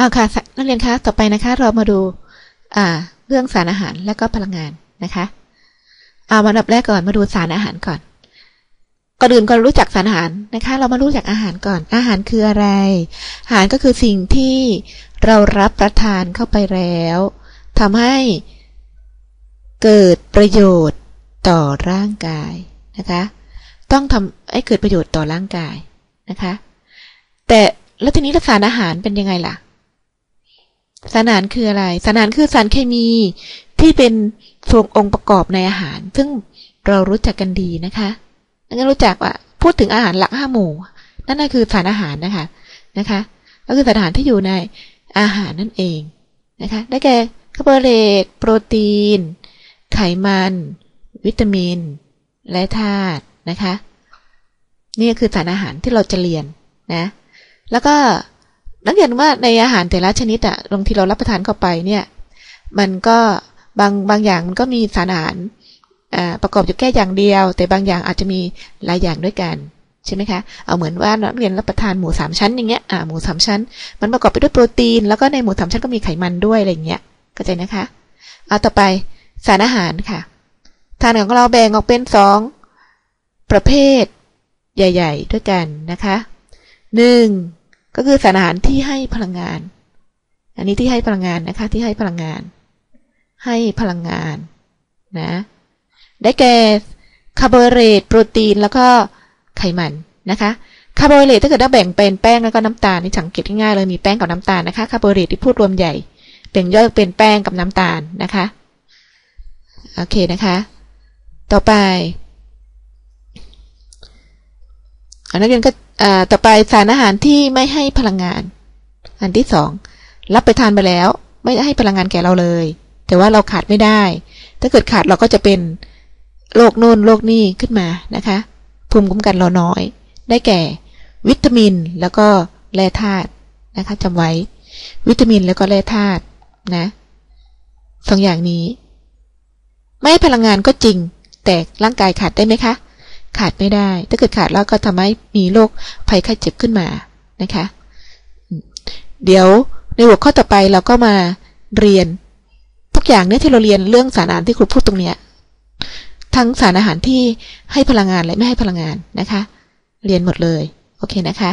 เอาค่ะนักเรียนคะต่อไปนะคะ เรามาดูอ่าเรื่องสารอาหารและก็พลังงานนะคะเอามาดับแรกก่อนมาดูสารอาหารก่อนก่อนอื่นก็รู้จักสารอาหารนะคะ เรามารู้จักอาหารก่อน อาหารคืออะไร อาหารก็คือสิ่งที่เรารับประทานเข้าไปแล้วทำให้เกิดประโยชน์ต่อร่างกายนะคะ ต้องทำให้เกิดประโยชน์ต่อร่างกายนะคะ แต่แล้วทีนี้สารอาหารเป็นยังไงล่ะ สารอาหารคืออะไร สารอาหารคือสารเคมีที่เป็นส่วนองค์ประกอบในอาหาร ซึ่งเรารู้จักกันดีนะคะงั้นรู้จักว่าพูดถึงอาหารหลักห้าหมู่ นั่นก็คือสารอาหารนะคะนะคะ ก็คือสารอาหารที่อยู่ในอาหารนั่นเองนะคะได้แก่คาร์โบไฮเดรตโปรตีน ไขมัน วิตามิน และธาตุนะคะ นี่คือสารอาหารที่เราจะเรียนนะ แล้วก็ นักเรียนว่าในอาหารแต่ละชนิดอะบางทีเรารับประทานเข้าไปเนี่ย มันก็บางบางอย่างมันก็มีสารอาหารประกอบอยู่แค่อย่างเดียว แต่บางอย่างอาจจะมีหลายอย่างด้วยกันใช่ไหมคะ เอาเหมือนว่านักเรียนรับประทานหมูสามชั้นอย่างเงี้ย อ่า หมูสามชั้น มันประกอบไปด้วยโปรตีน แล้วก็ในหมูสามชั้นก็มีไขมันด้วยอะไรเงี้ยเข้าใจนะคะ เอาต่อไปสารอาหารค่ะ ทานของเราแบ่งออกเป็นสองประเภท ใหญ่ ๆ ด้วยกันนะคะหนึ่ง ก็คือสารอาหารที่ให้พลังงาน อันนี้ที่ให้พลังงานนะคะ ที่ให้พลังงาน ให้พลังงานนะ ได้แก่คาร์โบไฮเดรตโปรตีนแล้วก็ไขมันนะคะคาร์โบไฮเดรตถ้าเกิดเราแบ่งเป็นแป้งแล้วก็น้ำตาลนี่สังเกตง่ายๆเลยมีแป้งกับน้ำตาลนะคะคาร์โบไฮเดรตที่พูดรวมใหญ่แบ่งย่อยเป็นแป้งกับน้ำตาลนะคะโอเคนะคะ ต่อไปนักเรียนก็ ต่อไปสารอาหารที่ไม่ให้พลังงาน อันที่สองรับไปทานไปแล้ว ไม่ให้พลังงานแก่เราเลย แต่ว่าเราขาดไม่ได้ ถ้าเกิดขาดเราก็จะเป็นโรคโน่นโรคนี่ขึ้นมานะคะ ภูมิคุ้มกันเราน้อย ได้แก่ วิตามินแล้วก็แร่ธาตุนะคะจำไว้ วิตามินแล้วก็แร่ธาตุนะสองอย่างนี้ ไม่ให้พลังงานก็จริง แต่ร่างกายขาดได้ไหมคะ ขาดไม่ได้ ถ้าเกิดขาดแล้วก็ทำให้มีโรคภัยไข้เจ็บขึ้นมานะคะ เดี๋ยวในหัวข้อต่อไปเราก็มาเรียนทุกอย่างเนี่ยที่เราเรียนเรื่องสารอาหารที่ครูพูดตรงเนี้ยทั้งสารอาหารที่ให้พลังงานและไม่ให้พลังงานนะคะ เรียนหมดเลย โอเคนะคะ